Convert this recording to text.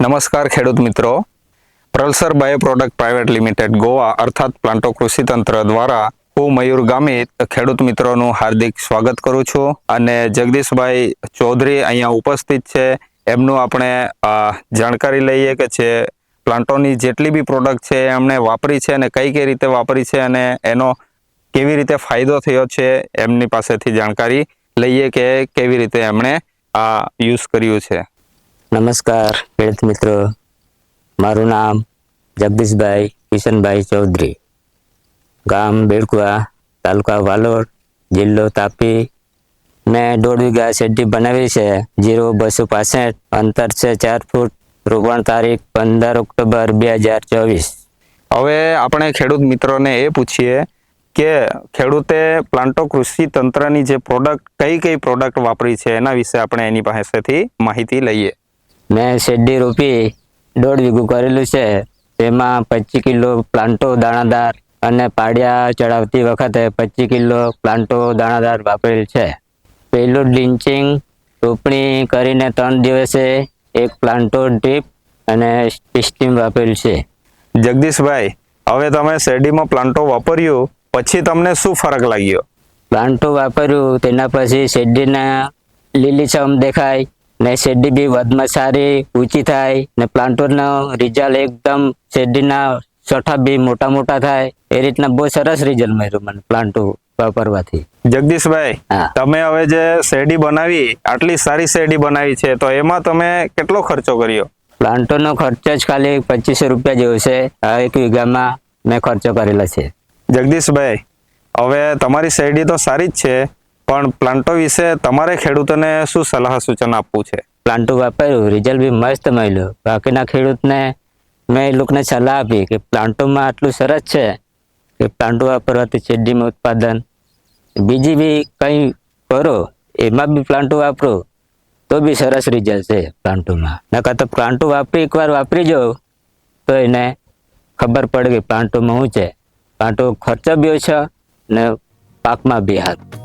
નમસ્કાર ખેડૂત મિત્રો પ્રલસર bio product private limited Goa અર્થાત પ્લાન્ટો કૃષિ તંત્ર દ્વારા હું મયુર ગામિત ખેડૂત મિત્રોનું હાર્દિક સ્વાગત કરું છું અને જગદીશભાઈ ચૌધરી અહીંયા ઉપસ્થિત છે એમનું આપણે જાણકારી લઈએ કે છે પ્લાન્ટોની જેટલી બી પ્રોડક્ટ છે એમણે વાપરી છે અને કઈ કઈ રીતે વાપરી છે અને એનો કેવી રીતે ફાયદો થયો છે એમની પાસેથી જાણકારી લઈએ કે કેવી રીતે એમણે આ યુઝ કર્યું છે. નમસ્કાર ખેડૂત મિત્રો. મારું નામ જગદીશભાઈ કિશનભાઈ ચૌધરી. ગામ બેડકુવા તાલુકા વાલોડ જિલ્લો તાપી. મેં દોઢ વીઘા શેડી બનાવી છે. જીરો બસો પાસઠ અંતર છે ચાર ફૂટ. રોપણ તારીખ પંદર ઓક્ટોબર બે હજાર ચોવીસ. હવે આપણે ખેડૂત મિત્રોને એ પૂછીએ કે ખેડૂતે પ્લાન્ટો કૃષિ તંત્રની જે પ્રોડક્ટ કઈ કઈ પ્રોડક્ટ વાપરી છે એના વિશે આપણે એની પાસેથી માહિતી લઈએ. મેં શેરડી રોપી દોઢ વીઘું કરેલું છે. તેમાં પચીસ કિલો પ્લાન્ટો દાણાદાર અને પાડિયા ચડાવતી વખતે પચીસ કિલો પ્લાન્ટો દાણાદાર વાપરેલ છે. પહેલું ડિન્ચિંગ રોપણી કરીને ત્રણ દિવસે એક પ્લાન્ટો ડ્રીપ અને સ્ટીમ વાપરેલ છે. જગદીશભાઈ હવે તમે શેરડીમાં પ્લાન્ટો વાપર્યું પછી તમને શું ફરક લાગ્યો? પ્લાન્ટો વાપર્યું તેના પછી શેરડીના લીલીછમ દેખાય ને શેરડી બી વધમાં સારી ઊંચી થાય ને પ્લાન્ટોનો રિઝલ્ટ એકદમ શેરડીના છઠ્ઠા બી મોટા મોટા થાય. એ રીતના બહુ સરસ રિઝલ્ટ મળ્યું મને પ્લાન્ટો વાપરવાથી. જગદીશભાઈ. તમે હવે જે શેરડી બનાવી આટલી સારી શેરડી બનાવી છે તો એમાં તમે કેટલો ખર્ચો કર્યો? પ્લાન્ટોનો ખર્ચો જ ખાલી પચીસો રૂપિયા જેવો છે એક વીઘામાં મેં ખર્ચો કરેલો છે. જગદીશભાઈ, હવે તમારી શેરડી તો સારી જ છે, પણ પ્લાન્ટો વિશે તમારે ખેડૂતોને શું સલાહ સૂચન આપવું છે? પ્લાન્ટો વાપર્યું રિઝલ્ટ બી મસ્ત મળ્યું. બાકીના ખેડૂતને મેં એ લોકોને સલાહ આપી કે પ્લાન્ટોમાં આટલું સરસ છે કે પ્લાન્ટો વાપરવાથી શેરડીમાં ઉત્પાદન. બીજી બી કંઈ કરો, એમાં બી પ્લાન્ટો વાપરો, તો બી સરસ રિઝલ્ટ છે પ્લાન્ટોમાં. નકર તો પ્લાન્ટો વાપરી, એકવાર વાપરી જાઓ, તો એને ખબર પડે કે પ્લાન્ટોમાં શું છે. પ્લાન્ટો ખર્ચો બી છે ને પાકમાં બી હાથ